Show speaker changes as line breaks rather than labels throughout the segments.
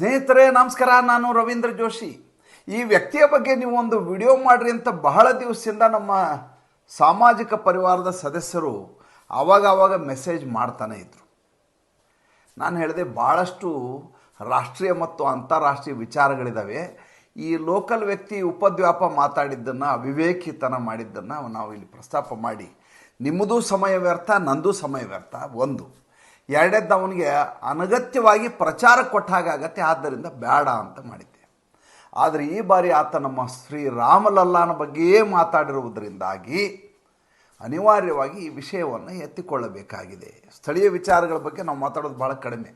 ಸ್ನೇಹಿತರೆ, ನಮಸ್ಕಾರ. ನಾನು ರವೀಂದ್ರ ಜೋಶಿ. ಈ ವ್ಯಕ್ತಿಯ ಬಗ್ಗೆ ನೀವು ಒಂದು ವಿಡಿಯೋ ಮಾಡ್ರಿ ಅಂತ ಬಹಳ ದಿವಸದಿಂದ ನಮ್ಮ ಸಾಮಾಜಿಕ ಪರಿವಾರದ ಸದಸ್ಯರು ಆವಾಗ ಆವಾಗ ಮೆಸೇಜ್ ಮಾಡ್ತಾನೆ ಇದ್ರು. ನಾನು ಹೇಳಿದೆ ಭಾಳಷ್ಟು ರಾಷ್ಟ್ರೀಯ ಮತ್ತು ಅಂತಾರಾಷ್ಟ್ರೀಯ ವಿಚಾರಗಳಿದ್ದಾವೆ ಈ ಲೋಕಲ್ ವ್ಯಕ್ತಿ ಉಪದ್ವ್ಯಾಪ ಮಾತಾಡಿದ್ದನ್ನು, ಅವಿವೇಕಿತನ ಮಾಡಿದ್ದನ್ನು ನಾವು ಇಲ್ಲಿ ಪ್ರಸ್ತಾಪ ಮಾಡಿ, ನಿಮ್ಮದು ಸಮಯ ವ್ಯರ್ಥ, ನಂದು ಸಮಯ ವ್ಯರ್ಥ, ಒಂದು. ಎರಡನೇದ್ದು ಅವನಿಗೆ ಅನಗತ್ಯವಾಗಿ ಪ್ರಚಾರ ಕೊಟ್ಟಾಗತ್ತೆ ಆದ್ದರಿಂದ ಬೇಡ ಅಂತ ಮಾಡಿದ್ದೆ. ಆದರೆ ಈ ಬಾರಿ ಆತ ನಮ್ಮ ಶ್ರೀ ರಾಮಲಲ್ಲಾನ ಬಗ್ಗೆಯೇ ಮಾತಾಡಿರುವುದರಿಂದಾಗಿ ಅನಿವಾರ್ಯವಾಗಿ ಈ ವಿಷಯವನ್ನು ಎತ್ತಿಕೊಳ್ಳಬೇಕಾಗಿದೆ. ಸ್ಥಳೀಯ ವಿಚಾರಗಳ ಬಗ್ಗೆ ನಾವು ಮಾತಾಡೋದು ಭಾಳ ಕಡಿಮೆ.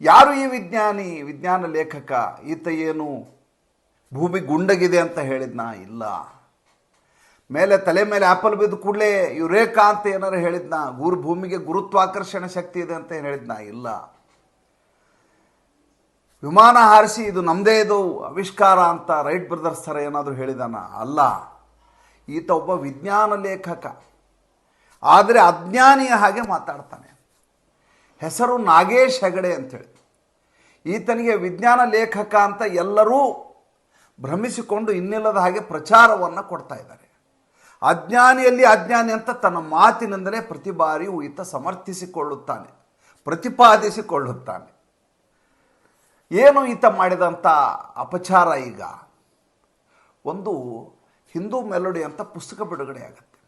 ಯಾರು ಈ ವಿಜ್ಞಾನಿ, ವಿಜ್ಞಾನ ಲೇಖಕ, ಈತ ಏನು ಭೂಮಿ ಗುಂಡಗಿದೆ ಅಂತ ಹೇಳಿದ್ನಾ? ಇಲ್ಲ. ಮೇಲೆ ತಲೆ ಮೇಲೆ ಆ್ಯಪಲ್ ಬಿದ್ದು ಕೂಡಲೇ ಯುರೇಕಾ ಅಂತ ಏನಾರು ಹೇಳಿದ್ನ? ಗುರು ಭೂಮಿಗೆ ಗುರುತ್ವಾಕರ್ಷಣ ಶಕ್ತಿ ಇದೆ ಅಂತ ಏನು ಹೇಳಿದ್ನ? ಇಲ್ಲ. ವಿಮಾನ ಹಾರಿಸಿ ಇದು ನಮ್ಮದೇ ಇದು, ಆವಿಷ್ಕಾರ ಅಂತ ರೈಟ್ ಬ್ರದರ್ಸ್ ಥರ ಏನಾದರೂ ಹೇಳಿದಾನ? ಅಲ್ಲ. ಈತ ಒಬ್ಬ ವಿಜ್ಞಾನ ಲೇಖಕ. ಆದರೆ ಅಜ್ಞಾನಿಯ ಹಾಗೆ ಮಾತಾಡ್ತಾನೆ. ಹೆಸರು ನಾಗೇಶ್ ಹೆಗಡೆ ಅಂಥೇಳಿ ಈತನಿಗೆ ವಿಜ್ಞಾನ ಲೇಖಕ ಅಂತ ಎಲ್ಲರೂ ಭ್ರಮಿಸಿಕೊಂಡು ಇನ್ನಿಲ್ಲದ ಹಾಗೆ ಪ್ರಚಾರವನ್ನು ಕೊಡ್ತಾ ಇದ್ದಾರೆ. ಅಜ್ಞಾನಿಯಲ್ಲಿ ಅಜ್ಞಾನಿ ಅಂತ ತನ್ನ ಮಾತಿನಿಂದಲೇ ಪ್ರತಿ ಬಾರಿಯೂ ಈತ ಸಮರ್ಥಿಸಿಕೊಳ್ಳುತ್ತಾನೆ, ಪ್ರತಿಪಾದಿಸಿಕೊಳ್ಳುತ್ತಾನೆ. ಏನು ಈತ ಮಾಡಿದಂಥ ಅಪಚಾರ ಈಗ? ಒಂದು ಹಿಂದೂ ಮೆಲೋಡಿ ಅಂತ ಪುಸ್ತಕ ಬಿಡುಗಡೆ ಆಗುತ್ತೆ.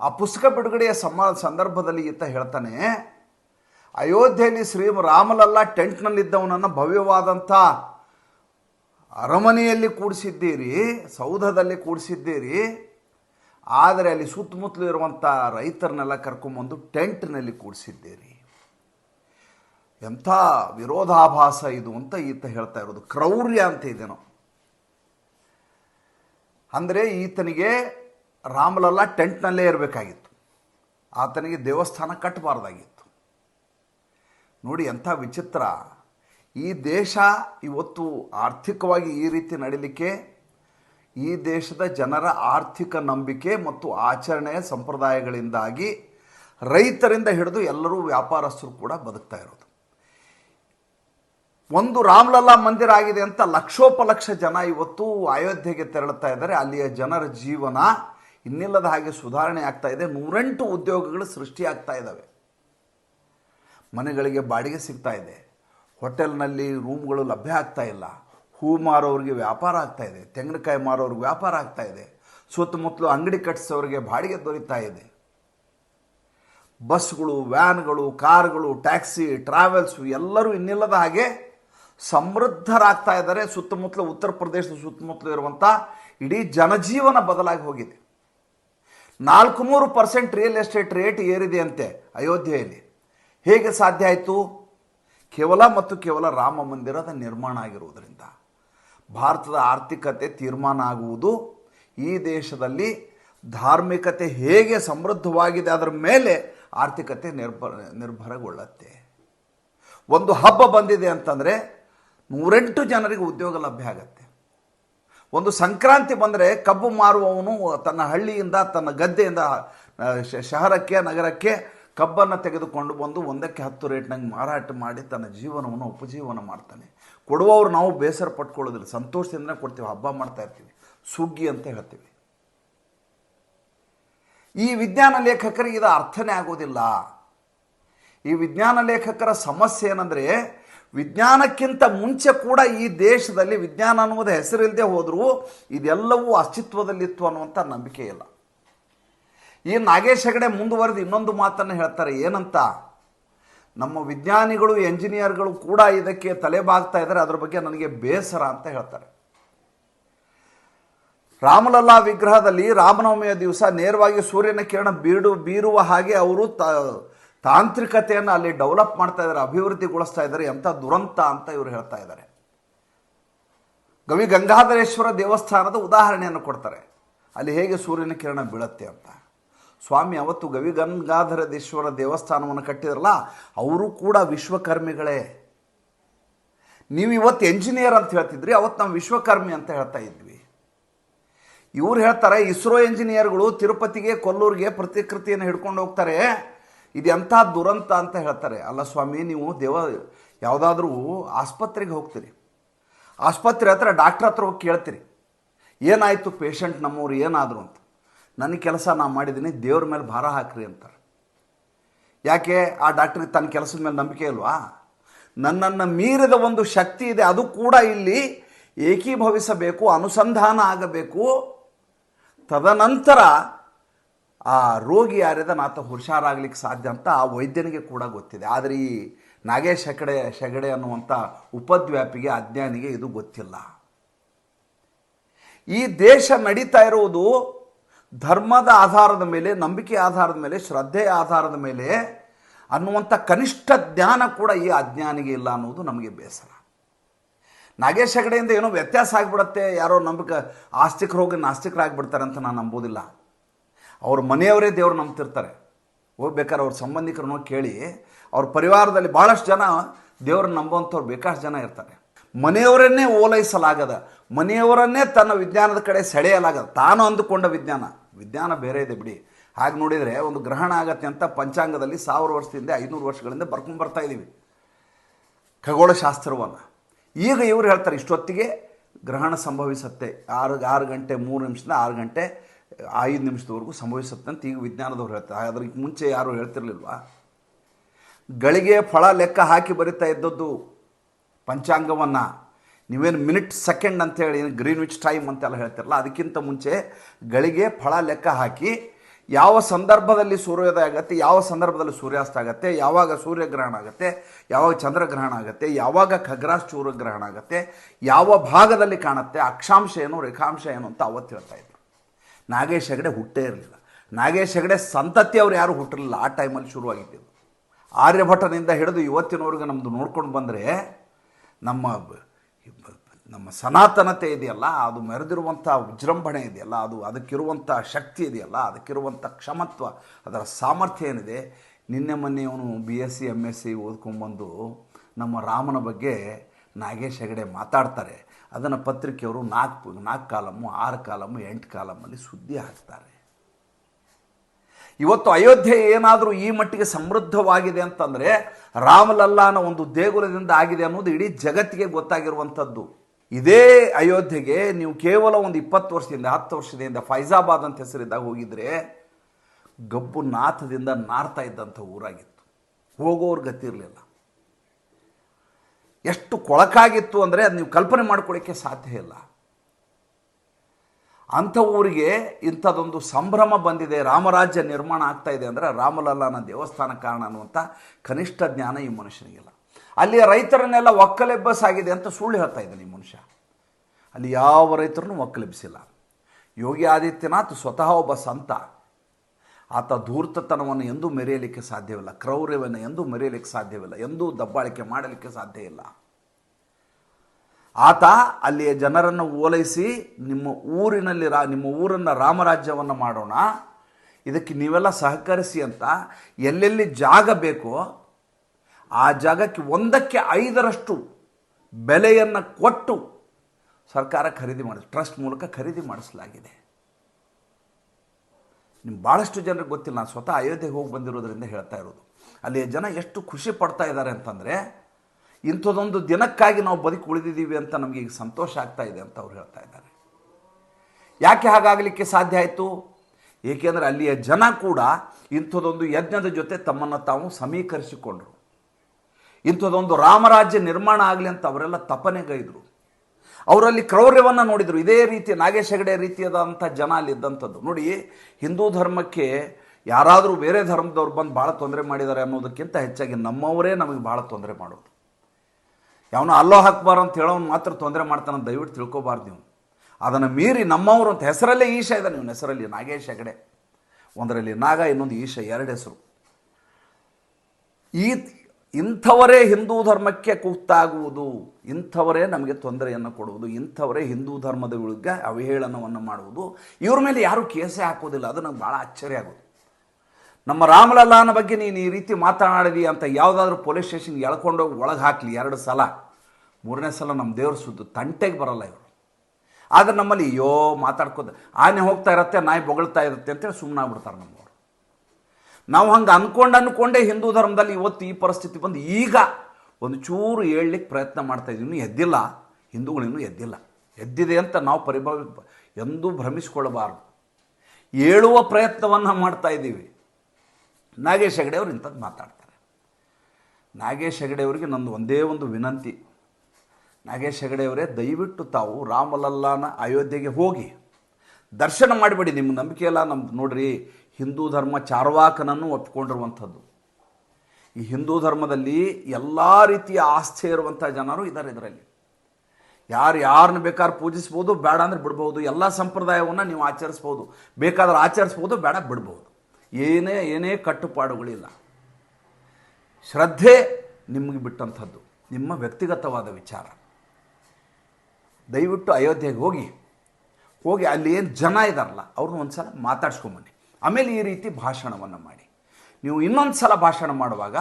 ಆ ಪುಸ್ತಕ ಬಿಡುಗಡೆಯ ಸಮ, ಸಂದರ್ಭದಲ್ಲಿ ಈತ ಹೇಳ್ತಾನೆ, ಅಯೋಧ್ಯೆಯಲ್ಲಿ ಶ್ರೀ ರಾಮಲಲ್ಲ ಟೆಂಟ್ನಲ್ಲಿದ್ದವನನ್ನು ಭವ್ಯವಾದಂಥ ಅರಮನೆಯಲ್ಲಿ ಕೂಡಿಸಿದ್ದೀರಿ, ಸೌಧದಲ್ಲಿ ಕೂಡಿಸಿದ್ದೀರಿ ಆದರೆ ಅಲ್ಲಿ ಸುತ್ತಮುತ್ತಲು ಇರುವಂಥ ರೈತರನ್ನೆಲ್ಲ ಕರ್ಕೊಂಬಂದು ಟೆಂಟ್ನಲ್ಲಿ ಕೂಡಿಸಿದ್ದೀರಿ ಎಂಥ ವಿರೋಧಾಭಾಸ ಇದು ಅಂತ ಈತ ಹೇಳ್ತಾ ಇರೋದು. ಕ್ರೌರ್ಯ ಅಂತ ಇದೇನೋ. ಅಂದರೆ ಈತನಿಗೆ ರಾಮಲಲ್ಲ ಟೆಂಟ್ನಲ್ಲೇ ಇರಬೇಕಾಗಿತ್ತು. ಆತನಿಗೆ ದೇವಸ್ಥಾನ ಕಟ್ಟಬಾರ್ದಾಗಿತ್ತು. ನೋಡಿ ಎಂಥ ವಿಚಿತ್ರ. ಈ ದೇಶ ಇವತ್ತು ಆರ್ಥಿಕವಾಗಿ ಈ ರೀತಿ ನಡೀಲಿಕ್ಕೆ ಈ ದೇಶದ ಜನರ ಆರ್ಥಿಕ ನಂಬಿಕೆ ಮತ್ತು ಆಚರಣೆಯ ಸಂಪ್ರದಾಯಗಳಿಂದಾಗಿ ರೈತರಿಂದ ಹಿಡಿದು ಎಲ್ಲರೂ ವ್ಯಾಪಾರಸ್ಥರು ಕೂಡ ಬದುಕ್ತಾ ಇರೋದು. ಒಂದು ರಾಮ್ಲಲ್ಲಾ ಮಂದಿರ ಆಗಿದೆ ಅಂತ ಲಕ್ಷೋಪಲಕ್ಷ ಜನ ಇವತ್ತು ಅಯೋಧ್ಯೆಗೆ ತೆರಳುತ್ತಾ ಇದ್ದಾರೆ. ಅಲ್ಲಿಯ ಜನರ ಜೀವನ ಇನ್ನಿಲ್ಲದ ಹಾಗೆ ಸುಧಾರಣೆ ಆಗ್ತಾ ಇದೆ. ನೂರೆಂಟು ಉದ್ಯೋಗಗಳು ಸೃಷ್ಟಿಯಾಗ್ತಾ ಇದ್ದಾವೆ. ಮನೆಗಳಿಗೆ ಬಾಡಿಗೆ ಸಿಗ್ತಾ ಇದೆ. ಹೋಟೆಲ್ನಲ್ಲಿ ರೂಮ್ಗಳು ಲಭ್ಯ ಆಗ್ತಾ ಇಲ್ಲ. ಹೂ ಮಾರೋರಿಗೆ ವ್ಯಾಪಾರ ಆಗ್ತಾ ಇದೆ, ತೆಂಗಿನಕಾಯಿ ಮಾರೋರಿಗೆ ವ್ಯಾಪಾರ ಆಗ್ತಾ ಇದೆ, ಸುತ್ತಮುತ್ತಲು ಅಂಗಡಿ ಕಟ್ಟಿಸೋರಿಗೆ ಬಾಡಿಗೆ ದೊರೀತಾ ಇದೆ. ಬಸ್ಗಳು, ವ್ಯಾನ್ಗಳು, ಕಾರ್ಗಳು, ಟ್ಯಾಕ್ಸಿ, ಟ್ರಾವೆಲ್ಸು ಎಲ್ಲರೂ ಇನ್ನಿಲ್ಲದ ಹಾಗೆ ಸಮೃದ್ಧರಾಗ್ತಾ ಇದ್ದಾರೆ. ಸುತ್ತಮುತ್ತಲು ಉತ್ತರ ಪ್ರದೇಶದ ಸುತ್ತಮುತ್ತಲು ಇರುವಂಥ ಇಡೀ ಜನಜೀವನ ಬದಲಾಗಿ ಹೋಗಿದೆ. ನಾಲ್ಕು ಮೂರು ಪರ್ಸೆಂಟ್ ರಿಯಲ್ ಎಸ್ಟೇಟ್ ರೇಟ್ ಏರಿದೆ ಅಂತೆ ಅಯೋಧ್ಯೆಯಲ್ಲಿ. ಹೇಗೆ ಸಾಧ್ಯ ಆಯಿತು? ಕೇವಲ ಮತ್ತು ಕೇವಲ ರಾಮ ಮಂದಿರದ ನಿರ್ಮಾಣ ಆಗಿರುವುದರಿಂದ. ಭಾರತದ ಆರ್ಥಿಕತೆ ತೀರ್ಮಾನ ಆಗುವುದು, ಈ ದೇಶದಲ್ಲಿ ಧಾರ್ಮಿಕತೆ ಹೇಗೆ ಸಮೃದ್ಧವಾಗಿದೆ ಅದರ ಮೇಲೆ ಆರ್ಥಿಕತೆ ನಿರ್ಭರ, ನಿರ್ಭರಗೊಳ್ಳುತ್ತೆ. ಒಂದು ಹಬ್ಬ ಬಂದಿದೆ ಅಂತಂದರೆ ನೂರೆಂಟು ಜನರಿಗೆ ಉದ್ಯೋಗ ಲಭ್ಯ ಆಗತ್ತೆ. ಒಂದು ಸಂಕ್ರಾಂತಿ ಬಂದರೆ ಕಬ್ಬು ಮಾರುವವನು ತನ್ನ ಹಳ್ಳಿಯಿಂದ, ತನ್ನ ಗದ್ದೆಯಿಂದ ಶಹರಕ್ಕೆ, ನಗರಕ್ಕೆ ಕಬ್ಬನ್ನು ತೆಗೆದುಕೊಂಡು ಬಂದು ಒಂದಕ್ಕೆ ಹತ್ತು ರೇಟ್ನಂಗೆ ಮಾರಾಟ ಮಾಡಿ ತನ್ನ ಜೀವನವನ್ನು ಉಪಜೀವನ ಮಾಡ್ತಾನೆ. ಕೊಡುವವರು ನಾವು ಬೇಸರ ಪಟ್ಕೊಳ್ಳೋದಿಲ್ಲ. ಸಂತೋಷದಿಂದ ಕೊಡ್ತೀವಿ, ಹಬ್ಬ ಮಾಡ್ತಾ ಇರ್ತೀವಿ, ಸುಗ್ಗಿ ಅಂತ ಹೇಳ್ತೀವಿ. ಈ ವಿಜ್ಞಾನ ಲೇಖಕರಿಗೆ ಇದು ಅರ್ಥನೇ ಆಗೋದಿಲ್ಲ. ಈ ವಿಜ್ಞಾನ ಲೇಖಕರ ಸಮಸ್ಯೆ ಏನಂದರೆ, ವಿಜ್ಞಾನಕ್ಕಿಂತ ಮುಂಚೆ ಕೂಡ ಈ ದೇಶದಲ್ಲಿ ವಿಜ್ಞಾನ ಅನ್ನುವುದು ಹೆಸರಿಲ್ಲದೆ ಹೋದರೂ ಇದೆಲ್ಲವೂ ಅಸ್ತಿತ್ವದಲ್ಲಿತ್ತು ಅನ್ನುವಂಥ ನಂಬಿಕೆ ಇಲ್ಲ. ಈ ನಾಗೇಶ್ ಹೆಗಡೆ ಮುಂದುವರೆದು ಇನ್ನೊಂದು ಮಾತನ್ನು ಹೇಳ್ತಾರೆ, ಏನಂತ? ನಮ್ಮ ವಿಜ್ಞಾನಿಗಳು, ಎಂಜಿನಿಯರ್ಗಳು ಕೂಡ ಇದಕ್ಕೆ ತಲೆ ಬಾಗ್ತಾ ಇದ್ದಾರೆ. ಅದರ ಬಗ್ಗೆ ನನಗೆ ಬೇಸರ ಅಂತ ಹೇಳ್ತಾರೆ. ರಾಮಲಲ್ಲಾ ವಿಗ್ರಹದಲ್ಲಿ ರಾಮನವಮಿಯ ದಿವಸ ನೇರವಾಗಿ ಸೂರ್ಯನ ಕಿರಣ ಬೀಡು, ಬೀರುವ ಹಾಗೆ ಅವರು ತಾಂತ್ರಿಕತೆಯನ್ನು ಅಲ್ಲಿ ಡೆವಲಪ್ ಮಾಡ್ತಾ ಇದ್ದಾರೆ, ಅಭಿವೃದ್ಧಿಗೊಳಿಸ್ತಾ ಇದ್ದಾರೆ. ಎಂಥ ದುರಂತ ಅಂತ ಇವರು ಹೇಳ್ತಾ ಇದ್ದಾರೆ. ಗವಿ ಗಂಗಾಧರೇಶ್ವರ ದೇವಸ್ಥಾನದ ಉದಾಹರಣೆಯನ್ನು ಕೊಡ್ತಾರೆ. ಅಲ್ಲಿ ಹೇಗೆ ಸೂರ್ಯನ ಕಿರಣ ಬೀಳುತ್ತೆ ಅಂತ. ಸ್ವಾಮಿ, ಅವತ್ತು ಗವಿಗಂಗಾಧರದೇಶ್ವರ ದೇವಸ್ಥಾನವನ್ನು ಕಟ್ಟಿದ್ರಲ್ಲ, ಅವರು ಕೂಡ ವಿಶ್ವಕರ್ಮಿಗಳೇ. ನೀವು ಇವತ್ತು ಎಂಜಿನಿಯರ್ ಅಂತ ಹೇಳ್ತಿದ್ರಿ, ಅವತ್ತು ನಾವು ವಿಶ್ವಕರ್ಮಿ ಅಂತ ಹೇಳ್ತಾ ಇದ್ವಿ. ಇವ್ರು ಹೇಳ್ತಾರೆ, ಇಸ್ರೋ ಎಂಜಿನಿಯರ್ಗಳು ತಿರುಪತಿಗೆ, ಕೊಲ್ಲೂರಿಗೆ ಪ್ರತಿಕೃತಿಯನ್ನು ಹಿಡ್ಕೊಂಡು ಹೋಗ್ತಾರೆ. ಇದು ಎಂಥ ದುರಂತ ಅಂತ ಹೇಳ್ತಾರೆ. ಅಲ್ಲ ಸ್ವಾಮಿ, ನೀವು ದೇವ, ಯಾವುದಾದ್ರೂ ಆಸ್ಪತ್ರೆಗೆ ಹೋಗ್ತೀರಿ. ಆಸ್ಪತ್ರೆ ಹತ್ರ ಡಾಕ್ಟ್ರ್ ಹತ್ರ ಹೋಗಿ ಕೇಳ್ತೀರಿ. ಏನಾಯಿತು ಪೇಷಂಟ್ ನಮ್ಮವ್ರು ಏನಾದರು ಅಂತ. ನನ್ನ ಕೆಲಸ ನಾ ಮಾಡಿದ್ದೀನಿ, ದೇವ್ರ ಮೇಲೆ ಭಾರ ಹಾಕ್ರಿ ಅಂತಾರೆ. ಯಾಕೆ? ಆ ಡಾಕ್ಟ್ರಿಗೆ ತನ್ನ ಕೆಲಸದ ಮೇಲೆ ನಂಬಿಕೆ ಇಲ್ವಾ? ನನ್ನನ್ನು ಮೀರಿದ ಒಂದು ಶಕ್ತಿ ಇದೆ, ಅದು ಕೂಡ ಇಲ್ಲಿ ಏಕೀಭವಿಸಬೇಕು, ಅನುಸಂಧಾನ ಆಗಬೇಕು. ತದನಂತರ ಆ ರೋಗಿ ಯಾರಿದ, ನಾತ ಹುಷಾರಾಗ್ಲಿಕ್ಕೆ ಸಾಧ್ಯ ಅಂತ ಆ ವೈದ್ಯನಿಗೆ ಕೂಡ ಗೊತ್ತಿದೆ. ಆದರೆ ಈ ನಾಗೇಶ್ ಹೆಗಡೆ ಹೆಗಡೆ ಅನ್ನುವಂಥ ಉಪದ್ವ್ಯಾಪಿಗೆ, ಅಜ್ಞಾನಿಗೆ ಇದು ಗೊತ್ತಿಲ್ಲ. ಈ ದೇಶ ನಡೀತಾ ಇರುವುದು ಧರ್ಮದ ಆಧಾರದ ಮೇಲೆ, ನಂಬಿಕೆ ಆಧಾರದ ಮೇಲೆ ಶ್ರದ್ಧೆಯ ಆಧಾರದ ಮೇಲೆ ಅನ್ನುವಂಥ ಕನಿಷ್ಠ ಜ್ಞಾನ ಕೂಡ ಈ ಅಜ್ಞಾನಿಗೆ ಇಲ್ಲ ಅನ್ನೋದು ನಮಗೆ ಬೇಸರ. ನಾಗೇಶ್ ಹೆಗಡೆಯಿಂದ ಏನೋ ವ್ಯತ್ಯಾಸ ಆಗಿಬಿಡತ್ತೆ, ಯಾರೋ ನಂಬಿಕೆ ಆಸ್ತಿಕರು ಹೋಗಿ ನಾಸ್ತಿಕರಾಗಿಬಿಡ್ತಾರೆ ಅಂತ ನಾನು ನಂಬೋದಿಲ್ಲ. ಅವ್ರ ಮನೆಯವರೇ ದೇವ್ರು ನಂಬ್ತಿರ್ತಾರೆ. ಹೋಗ್ಬೇಕಾದ್ರೆ ಅವ್ರ ಸಂಬಂಧಿಕರನ್ನೋ ಕೇಳಿ, ಅವ್ರ ಪರಿವಾರದಲ್ಲಿ ಭಾಳಷ್ಟು ಜನ ದೇವ್ರನ್ನ ನಂಬುವಂಥವ್ರು ಬೇಕಾಷ್ಟು ಜನ ಇರ್ತಾರೆ. ಮನೆಯವರನ್ನೇ ಓಲೈಸಲಾಗದ, ಮನೆಯವರನ್ನೇ ತನ್ನ ವಿಜ್ಞಾನದ ಕಡೆ ಸೆಳೆಯಲಾಗದ, ತಾನು ಅಂದುಕೊಂಡ ವಿಜ್ಞಾನ. ವಿಜ್ಞಾನ ಬೇರೆ ಇದೆ ಬಿಡಿ. ಹಾಗೆ ನೋಡಿದರೆ ಒಂದು ಗ್ರಹಣ ಆಗತ್ತೆ ಅಂತ ಪಂಚಾಂಗದಲ್ಲಿ ಸಾವಿರ ವರ್ಷದಿಂದ ಐನೂರು ವರ್ಷಗಳಿಂದ ಬರ್ಕೊಂಡು ಬರ್ತಾ ಇದ್ದೀವಿ ಖಗೋಳಶಾಸ್ತ್ರವನ್ನು. ಈಗ ಇವರು ಹೇಳ್ತಾರೆ ಇಷ್ಟೊತ್ತಿಗೆ ಗ್ರಹಣ ಸಂಭವಿಸುತ್ತೆ. ಆರು ಆರು ಗಂಟೆ ಮೂರು ನಿಮಿಷದಿಂದ ಆರು ಗಂಟೆ, ಐದು ನಿಮಿಷದವರೆಗೂ ಸಂಭವಿಸುತ್ತೆ ಅಂತ ಈಗ ವಿಜ್ಞಾನದವ್ರು ಹೇಳ್ತಾರೆ. ಅದಕ್ಕೆ ಮುಂಚೆ ಯಾರು ಹೇಳ್ತಿರ್ಲಿಲ್ವಾ? ಗಳಿಗೆ ಫಳ ಲೆಕ್ಕ ಹಾಕಿ ಬರಿತಾ ಇದ್ದದ್ದು ಪಂಚಾಂಗವನ್ನು. ನೀವೇನು ಮಿನಿಟ್ ಸೆಕೆಂಡ್ ಅಂತೇಳಿ ಏನು ಗ್ರೀನ್ ವಿಚ್ ಟೈಮ್ ಅಂತೆಲ್ಲ ಹೇಳ್ತಿರಲ್ಲ, ಅದಕ್ಕಿಂತ ಮುಂಚೆ ಗಳಿಗೆ ಫಳ ಲೆಕ್ಕ ಹಾಕಿ, ಯಾವ ಸಂದರ್ಭದಲ್ಲಿ ಸೂರ್ಯೋದಯ ಆಗುತ್ತೆ, ಯಾವ ಸಂದರ್ಭದಲ್ಲಿ ಸೂರ್ಯಾಸ್ತ ಆಗುತ್ತೆ, ಯಾವಾಗ ಸೂರ್ಯಗ್ರಹಣ ಆಗುತ್ತೆ, ಯಾವಾಗ ಚಂದ್ರಗ್ರಹಣ ಆಗುತ್ತೆ, ಯಾವಾಗ ಖಗ್ರಾಸ್ ಸೂರ್ಯಗ್ರಹಣ ಆಗುತ್ತೆ, ಯಾವ ಭಾಗದಲ್ಲಿ ಕಾಣುತ್ತೆ, ಅಕ್ಷಾಂಶ ಏನು, ರೇಖಾಂಶ ಏನು ಅಂತ ಅವತ್ತು ಹೇಳ್ತಾ ಇದ್ರು. ನಾಗೇಶ್ ಹೆಗಡೆ ಹುಟ್ಟೇ ಇರಲಿಲ್ಲ. ನಾಗೇಶ್ ಹೆಗಡೆ ಸಂತತಿಯವ್ರು ಯಾರು ಹುಟ್ಟಿರಲಿಲ್ಲ, ಆ ಟೈಮಲ್ಲಿ ಶುರುವಾಗಿದ್ದು. ಆರ್ಯಭಟನಿಂದ ಹಿಡಿದು ಇವತ್ತಿನವರೆಗೂ ನಮ್ಮದು ನೋಡ್ಕೊಂಡು ಬಂದರೆ, ನಮ್ಮ ನಮ್ಮ ಸನಾತನತೆ ಇದೆಯಲ್ಲ, ಅದು ಮೆರೆದಿರುವಂಥ ವಿಜೃಂಭಣೆ ಇದೆಯಲ್ಲ, ಅದು ಅದಕ್ಕಿರುವಂಥ ಶಕ್ತಿ ಇದೆಯಲ್ಲ, ಅದಕ್ಕಿರುವಂಥ ಕ್ಷಮತ್ವ, ಅದರ ಸಾಮರ್ಥ್ಯ ಏನಿದೆ? ನಿನ್ನೆ ಮೊನ್ನೆ ಅವನು B S C M S C ಓದ್ಕೊಂಡ್ಬಂದು ನಮ್ಮ ರಾಮನ ಬಗ್ಗೆ ನಾಗೇಶ್ ಹೆಗಡೆ ಮಾತಾಡ್ತಾರೆ. ಅದನ್ನು ಪತ್ರಿಕೆಯವರು ನಾಲ್ಕು ನಾಲ್ಕು ಕಾಲಮ್ಮು, ಆರು ಕಾಲಮ್ಮು, ಎಂಟು ಕಾಲಮಲ್ಲಿ ಸುದ್ದಿ ಹಾಕ್ತಾರೆ. ಇವತ್ತು ಅಯೋಧ್ಯೆ ಏನಾದರೂ ಈ ಮಟ್ಟಿಗೆ ಸಮೃದ್ಧವಾಗಿದೆ ಅಂತಂದರೆ ರಾಮಲಲ್ಲಾನ ಒಂದು ದೇಗುಲದಿಂದ ಆಗಿದೆ ಅನ್ನೋದು ಇಡೀ ಜಗತ್ತಿಗೆ ಗೊತ್ತಾಗಿರುವಂಥದ್ದು. ಇದೇ ಅಯೋಧ್ಯೆಗೆ ನೀವು ಕೇವಲ ಒಂದು ಇಪ್ಪತ್ತು ವರ್ಷದಿಂದ, ಹತ್ತು ವರ್ಷದಿಂದ ಫೈಜಾಬಾದ್ ಅಂತ ಹೆಸರಿದ್ದಾಗ ಹೋಗಿದ್ರೆ ಗಬ್ಬು ನಾಥದಿಂದ ನಾರ್ತಾ ಇದ್ದಂಥ ಊರಾಗಿತ್ತು. ಹೋಗೋರು ಗತಿ ಇರಲಿಲ್ಲ. ಎಷ್ಟು ಕೊಳಕಾಗಿತ್ತು ಅಂದರೆ ಅದು ನೀವು ಕಲ್ಪನೆ ಮಾಡ್ಕೊಳ್ಳೋಕ್ಕೆ ಸಾಧ್ಯ ಇಲ್ಲ. ಅಂಥ ಊರಿಗೆ ಇಂಥದ್ದೊಂದು ಸಂಭ್ರಮ ಬಂದಿದೆ, ರಾಮರಾಜ್ಯ ನಿರ್ಮಾಣ ಆಗ್ತಾ ಇದೆ ಅಂದರೆ ರಾಮಲಲ್ಲನ ದೇವಸ್ಥಾನ ಕಾರಣ ಅನ್ನುವಂಥ ಕನಿಷ್ಠ ಜ್ಞಾನ ಈ ಮನುಷ್ಯನಿಗಿಲ್ಲ. ಅಲ್ಲಿಯ ರೈತರನ್ನೆಲ್ಲ ಒಕ್ಕಲೆಬ್ಬಸಾಗಿದೆ ಅಂತ ಸುಳ್ಳು ಹೇಳ್ತಾ ಇದ್ದಾನೆ ಈ ಮನುಷ್ಯ. ಅಲ್ಲಿ ಯಾವ ರೈತರನ್ನು ಒಕ್ಕಲೆಬ್ಬಿಸಿಲ್ಲ ಯೋಗಿ ಆದಿತ್ಯನಾಥ್ ಸ್ವತಃ ಒಬ್ಬ ಸಂತ. ಆತ ಧೂರ್ತತನವನ್ನು ಎಂದೂ ಮೆರೆಯಲಿಕ್ಕೆ ಸಾಧ್ಯವಿಲ್ಲ, ಕ್ರೌರ್ಯವನ್ನು ಎಂದೂ ಮೆರೆಯಲಿಕ್ಕೆ ಸಾಧ್ಯವಿಲ್ಲ, ಎಂದೂ ದಬ್ಬಾಳಿಕೆ ಮಾಡಲಿಕ್ಕೆ ಸಾಧ್ಯ ಇಲ್ಲ. ಆತ ಅಲ್ಲಿಯ ಜನರನ್ನು ಓಲೈಸಿ ನಿಮ್ಮ ಊರಿನಲ್ಲಿ ರಾ, ನಿಮ್ಮ ಊರನ್ನು ರಾಮರಾಜ್ಯವನ್ನು ಮಾಡೋಣ. ಇದಕ್ಕೆ ನೀವೆಲ್ಲ ಸಹಕರಿಸಿ ಅಂತ ಎಲ್ಲೆಲ್ಲಿ ಜಾಗ ಬೇಕೋ ಆ ಜಾಗಕ್ಕೆ ಒಂದಕ್ಕೆ ಐದರಷ್ಟು ಬೆಲೆಯನ್ನು ಕೊಟ್ಟು ಸರ್ಕಾರ ಖರೀದಿ ಮಾಡಿಸ್ ಟ್ರಸ್ಟ್ ಮೂಲಕ ಖರೀದಿ ಮಾಡಿಸಲಾಗಿದೆ. ನಿಮ್ಗೆ ಭಾಳಷ್ಟು ಜನರಿಗೆ ಗೊತ್ತಿಲ್ಲ, ನಾನು ಸ್ವತಃ ಅಯೋಧ್ಯೆಗೆ ಹೋಗಿ ಬಂದಿರೋದ್ರಿಂದ ಹೇಳ್ತಾ ಇರೋದು. ಅಲ್ಲಿಯ ಜನ ಎಷ್ಟು ಖುಷಿ ಪಡ್ತಾ ಇದ್ದಾರೆ ಅಂತಂದರೆ ಇಂಥದ್ದೊಂದು ದಿನಕ್ಕಾಗಿ ನಾವು ಬದುಕು ಉಳಿದಿದ್ದೀವಿ ಅಂತ ನಮಗೆ ಈಗ ಸಂತೋಷ ಆಗ್ತಾ ಇದೆ ಅಂತ ಅವ್ರು ಹೇಳ್ತಾ ಇದ್ದಾರೆ. ಯಾಕೆ ಹಾಗಾಗಲಿಕ್ಕೆ ಸಾಧ್ಯ ಆಯಿತು? ಏಕೆಂದರೆ ಅಲ್ಲಿಯ ಜನ ಕೂಡ ಇಂಥದ್ದೊಂದು ಯಜ್ಞದ ಜೊತೆ ತಮ್ಮನ್ನು ತಾವು ಸಮೀಕರಿಸಿಕೊಂಡರು. ಇಂಥದ್ದೊಂದು ರಾಮರಾಜ್ಯ ನಿರ್ಮಾಣ ಆಗಲಿ ಅಂತ ಅವರೆಲ್ಲ ತಪನೆಗೈದರು ಅವರಲ್ಲಿ ಕ್ರೌರ್ಯವನ್ನು ನೋಡಿದರು. ಇದೇ ರೀತಿ ನಾಗೇಶ್ ಹೆಗಡೆ ರೀತಿಯಾದಂಥ ಜನ ಅಲ್ಲಿ ಇದ್ದಂಥದ್ದು. ನೋಡಿ, ಹಿಂದೂ ಧರ್ಮಕ್ಕೆ ಯಾರಾದರೂ ಬೇರೆ ಧರ್ಮದವ್ರು ಬಂದು ಭಾಳ ತೊಂದರೆ ಮಾಡಿದ್ದಾರೆ ಅನ್ನೋದಕ್ಕಿಂತ ಹೆಚ್ಚಾಗಿ ನಮ್ಮವರೇ ನಮಗೆ ಭಾಳ ತೊಂದರೆ ಮಾಡೋದು. ಯಾವನು ಅಲ್ಲೋ ಹಾಕ್ಬಾರ ಅಂತ ಹೇಳೋನು ಮಾತ್ರ ತೊಂದರೆ ಮಾಡ್ತಾನೆ ದಯವಿಟ್ಟು ತಿಳ್ಕೊಬಾರ್ದು ನೀವು. ಅದನ್ನು ಮೀರಿ ನಮ್ಮವರು ಅಂತ ಹೆಸರಲ್ಲೇ ಈಶ ಇದೆ, ನೀವು ಹೆಸರಲ್ಲಿ ನಾಗೇಶ್ ಹೆಗಡೆ. ಒಂದರಲ್ಲಿ ನಾಗ, ಇನ್ನೊಂದು ಈಶ, ಎರಡು ಹೆಸರು. ಈ ಇಂಥವರೇ ಹಿಂದೂ ಧರ್ಮಕ್ಕೆ ಕೂತಾಗುವುದು, ಇಂಥವರೇ ನಮಗೆ ತೊಂದರೆಯನ್ನು ಕೊಡುವುದು, ಇಂಥವರೇ ಹಿಂದೂ ಧರ್ಮದ ವಿರುದ್ಧ ಅವಹೇಳನವನ್ನು ಮಾಡುವುದು, ಇವ್ರ ಮೇಲೆ ಯಾರೂ ಕೇಸೇ ಹಾಕೋದಿಲ್ಲ. ಅದು ನಂಗೆ ಭಾಳ ಆಶ್ಚರ್ಯ ಆಗೋದು. ನಮ್ಮ ರಾಮಲಲ್ಲಾನ ಬಗ್ಗೆ ನೀನು ಈ ರೀತಿ ಮಾತನಾಡಿದಿ ಅಂತ ಯಾವುದಾದ್ರೂ ಪೊಲೀಸ್ ಸ್ಟೇಷನ್ಗೆ ಎಳ್ಕೊಂಡೋಗಿ ಒಳಗೆ ಹಾಕಲಿ ಎರಡು ಸಲ. ಮೂರನೇ ಸಲ ನಮ್ಮ ದೇವ್ರ ಸುದ್ದು ತಂಟೆಗೆ ಬರಲ್ಲ ಇವರು ಆದರೆ ನಮ್ಮಲ್ಲಿ ಅಯ್ಯೋ ಮಾತಾಡ್ಕೋದು ಆನೆ ಹೋಗ್ತಾ ಇರತ್ತೆ, ನಾಯಿ ಬೊಗಳ್ತಾ ಇರುತ್ತೆ ಅಂತೇಳಿ ಸುಮ್ಮನಾಗ್ಬಿಡ್ತಾರೆ ನಮ್ಮವರು. ನಾವು ಹಂಗೆ ಅಂದ್ಕೊಂಡು ಅಂದ್ಕೊಂಡೇ ಹಿಂದೂ ಧರ್ಮದಲ್ಲಿ ಇವತ್ತು ಈ ಪರಿಸ್ಥಿತಿ ಬಂದು ಈಗ ಒಂದು ಚೂರು ಹೇಳಲಿಕ್ಕೆ ಪ್ರಯತ್ನ ಮಾಡ್ತಾ ಇದ್ದೀವಿ. ಎದ್ದಿಲ್ಲ ಹಿಂದೂಗಳಿನ್ನೂ ಎದ್ದಿಲ್ಲ. ಎದ್ದಿದೆ ಅಂತ ನಾವು ಪರಿಭಾವ, ಎಂದೂ ಭ್ರಮಿಸಿಕೊಳ್ಳಬಾರದು ಹೇಳುವ ಪ್ರಯತ್ನವನ್ನು ಮಾಡ್ತಾ ಇದ್ದೀವಿ. ನಾಗೇಶ್ ಹೆಗಡೆ ಅವರು ಇಂಥದ್ದು ಮಾತಾಡ್ತಾರೆ. ನಾಗೇಶ್ ಹೆಗಡೆ ಅವರಿಗೆ ನಂದು ಒಂದೇ ಒಂದು ವಿನಂತಿ. ನಾಗೇಶ್ ಹೆಗಡೆಯವರೇ, ದಯವಿಟ್ಟು ತಾವು ರಾಮಲಲ್ಲಾನ ಅಯೋಧ್ಯೆಗೆ ಹೋಗಿ ದರ್ಶನ ಮಾಡಿಬಿಡಿ. ನಿಮ್ಮ ನಂಬಿಕೆ ಎಲ್ಲ ನಮ್ದು. ನೋಡ್ರಿ, ಹಿಂದೂ ಧರ್ಮ ಚಾರ್ವಾಕನನ್ನು ಒಪ್ಪಿಕೊಂಡಿರುವಂಥದ್ದು ಈ ಹಿಂದೂ ಧರ್ಮದಲ್ಲಿ ಎಲ್ಲ ರೀತಿಯ ಆಸ್ಥೆ ಇರುವಂಥ ಜನರು ಇದ್ದಾರೆ ಇದರಲ್ಲಿ. ಯಾರು ಯಾರನ್ನ ಬೇಕಾದ್ರೂ ಪೂಜಿಸ್ಬೋದು, ಬೇಡ ಅಂದ್ರೆ ಬಿಡ್ಬೋದು. ಎಲ್ಲ ಸಂಪ್ರದಾಯವನ್ನು ನೀವು ಆಚರಿಸ್ಬೋದು. ಬೇಕಾದ್ರೆ ಆಚರಿಸ್ಬೋದು, ಬೇಡ ಬಿಡ್ಬೋದು. ಏನೇ ಏನೇ ಕಟ್ಟುಪಾಡುಗಳಿಲ್ಲ. ಶ್ರದ್ಧೆ ನಿಮಗೆ ಬಿಟ್ಟಂಥದ್ದು. ನಿಮ್ಮ ವ್ಯಕ್ತಿಗತವಾದ ವಿಚಾರ. ದಯವಿಟ್ಟು ಅಯೋಧ್ಯೆಗೆ ಹೋಗಿ ಹೋಗಿ ಅಲ್ಲಿ ಏನು ಜನ ಇದ್ದಾರಲ್ಲ ಅವ್ರನ್ನ ಒಂದು ಸಲ ಮಾತಾಡ್ಸ್ಕೊಂಬನ್ನಿ. ಆಮೇಲೆ ಈ ರೀತಿ ಭಾಷಣವನ್ನು ಮಾಡಿ. ನೀವು ಇನ್ನೊಂದು ಸಲ ಭಾಷಣ ಮಾಡುವಾಗ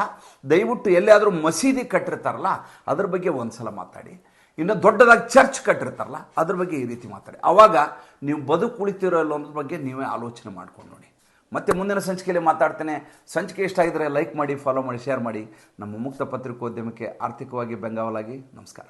ದಯವಿಟ್ಟು ಎಲ್ಲಿಯಾದರೂ ಮಸೀದಿ ಕಟ್ಟಿರ್ತಾರಲ್ಲ, ಅದ್ರ ಬಗ್ಗೆ ಒಂದು ಸಲ ಮಾತಾಡಿ. ಇನ್ನು ದೊಡ್ಡದಾಗಿ ಚರ್ಚ್ ಕಟ್ಟಿರ್ತಾರಲ್ಲ, ಅದ್ರ ಬಗ್ಗೆ ಈ ರೀತಿ ಮಾತಾಡಿ. ಆವಾಗ ನೀವು ಬದುಕು ಉಳಿತಿರೋ ಅನ್ನೋದ್ರ ಬಗ್ಗೆ ನೀವೇ ಆಲೋಚನೆ ಮಾಡ್ಕೊಂಡು ನೋಡಿ. ಮತ್ತೆ ಮುಂದಿನ ಸಂಚಿಕೆಯಲ್ಲಿ ಮಾತಾಡ್ತೇನೆ. ಸಂಚಿಕೆ ಇಷ್ಟ ಆಗಿದ್ರೆ ಲೈಕ್ ಮಾಡಿ ಫಾಲೋ ಮಾಡಿ ಶೇರ್ ಮಾಡಿ. ನಮ್ಮ ಮುಕ್ತ ಪತ್ರಿಕೋದ್ಯಮಕ್ಕೆ ಆರ್ಥಿಕವಾಗಿ ಬೆಂಗಾವಲಾಗಿ, ನಮಸ್ಕಾರ.